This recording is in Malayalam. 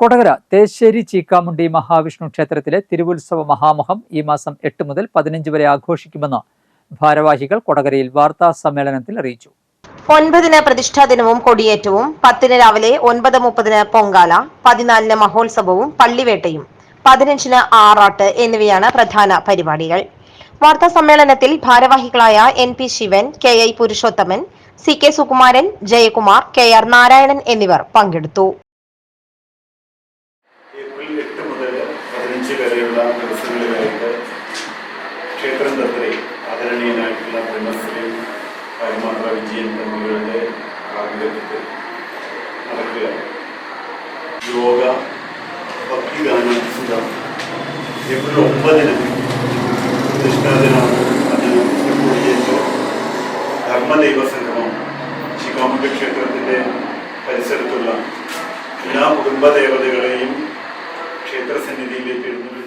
കൊടകര തേശ്ശേരി ചീക്കാമുണ്ടി മഹാവിഷ്ണു ക്ഷേത്രത്തിലെ തിരുവുത്സവ മഹാമഹം ഈ മാസം എട്ട് മുതൽ പതിനഞ്ച് വരെ ആഘോഷിക്കുമെന്ന് ഭാരവാഹികൾ കൊടകരയിൽ വാർത്താ സമ്മേളനത്തിൽ അറിയിച്ചു. ഒൻപതിന് പ്രതിഷ്ഠാ ദിനവും കൊടിയേറ്റവും പത്തിന് രാവിലെ ഒൻപത് മുപ്പതിന് പൊങ്കാല പതിനാലിന് മഹോത്സവവും പള്ളിവേട്ടയും പതിനഞ്ചിന് ആറാട്ട് എന്നിവയാണ് പ്രധാന പരിപാടികൾ. വാർത്താ സമ്മേളനത്തിൽ ഭാരവാഹികളായ N P Sivan K I Purushothaman C K Sukumaran Jayakumar K R Narayanan എന്നിവർ പങ്കെടുത്തു. മുതൽ പതിനഞ്ച് വരെയുള്ള ദിവസങ്ങളിലായിട്ട് ക്ഷേത്രം തന്ത്രി ആദരണീയനായിട്ടുള്ള ബ്രഹ്മശ്രീ പരമാത്ര വിജയൻ തന്ത്രികളുടെ ആഭിമുഖ്യത്തിൽ നടക്കുക. യോഗ ഭക്തിഗാന സുഖം ഏപ്രിൽ ഒമ്പതിന് പ്രതിഷ്ഠാദിനാണ് അതിന് കൊടിയേറ്റ്. ധർമ്മദൈവ സംഗമം. ശിഖാമുഖ ക്ഷേത്രത്തിന്റെ പരിസരത്തുള്ള എല്ലാ കുടുംബദേവതകളെയും ക്ഷേത്രസന്നിധിയിലേക്ക് എഴുന്നേൽക്കും